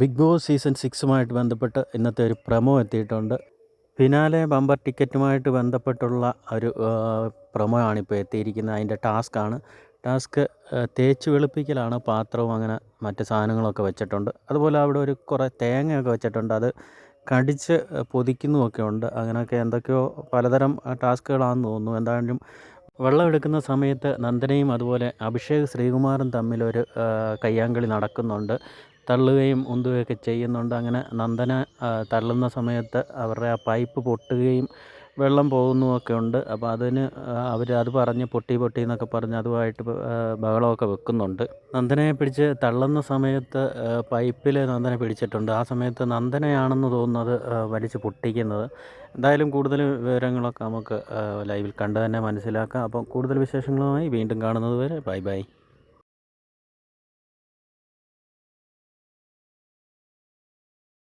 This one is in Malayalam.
ബിഗ് ബോസ് സീസൺ സിക്സുമായിട്ട് ബന്ധപ്പെട്ട് ഇന്നത്തെ ഒരു പ്രമോ എത്തിയിട്ടുണ്ട്. ഫിനാലെ ബമ്പർ ടിക്കറ്റുമായിട്ട് ബന്ധപ്പെട്ടുള്ള ഒരു പ്രമോ ആണിപ്പോൾ എത്തിയിരിക്കുന്നത്. അതിന്റെ ടാസ്ക്കാണ് ടാസ്ക് തേച്ച് വെളുപ്പിക്കലാണ് പാത്രവും അങ്ങനെ മറ്റ് സാധനങ്ങളൊക്കെ വെച്ചിട്ടുണ്ട്. അതുപോലെ അവിടെ ഒരു കുറേ തേങ്ങയൊക്കെ വെച്ചിട്ടുണ്ട്. അത് കടിച്ച് പൊതിക്കുന്നുമൊക്കെ ഉണ്ട്. അങ്ങനെയൊക്കെ എന്തൊക്കെയോ പലതരം ടാസ്ക്കുകളാണെന്ന് തോന്നുന്നു. എന്തായാലും വെള്ളം എടുക്കുന്ന സമയത്ത് നന്ദനയും അതുപോലെ അഭിഷേക് ശ്രീകുമാറും തമ്മിലൊരു കയ്യാങ്കളി നടക്കുന്നുണ്ട്. തള്ളുകയും ഉന്തുകയൊക്കെ ചെയ്യുന്നുണ്ട്. അങ്ങനെ നന്ദന തള്ളുന്ന സമയത്ത് അവരുടെ ആ പൈപ്പ് പൊട്ടുകയും വെള്ളം പോകുന്നുമൊക്കെ ഉണ്ട്. അപ്പോൾ അതിന് അവർ അത് പറഞ്ഞ് പൊട്ടി പൊട്ടി എന്നൊക്കെ പറഞ്ഞ് അതുമായിട്ട് ബഹളമൊക്കെ വെക്കുന്നുണ്ട്. നന്ദനയെ പിടിച്ച് തള്ളുന്ന സമയത്ത് പൈപ്പിൽ നന്ദനെ പിടിച്ചിട്ടുണ്ട്. ആ സമയത്ത് നന്ദനയാണെന്ന് തോന്നുന്നത് വലിച്ച് പൊട്ടിക്കുന്നത്. എന്തായാലും കൂടുതൽ വിവരങ്ങളൊക്കെ നമുക്ക് ലൈവിൽ കണ്ട് തന്നെ മനസ്സിലാക്കാം. അപ്പം കൂടുതൽ വിശേഷങ്ങളുമായി വീണ്ടും കാണുന്നത് വരെ ബൈ ബൈ.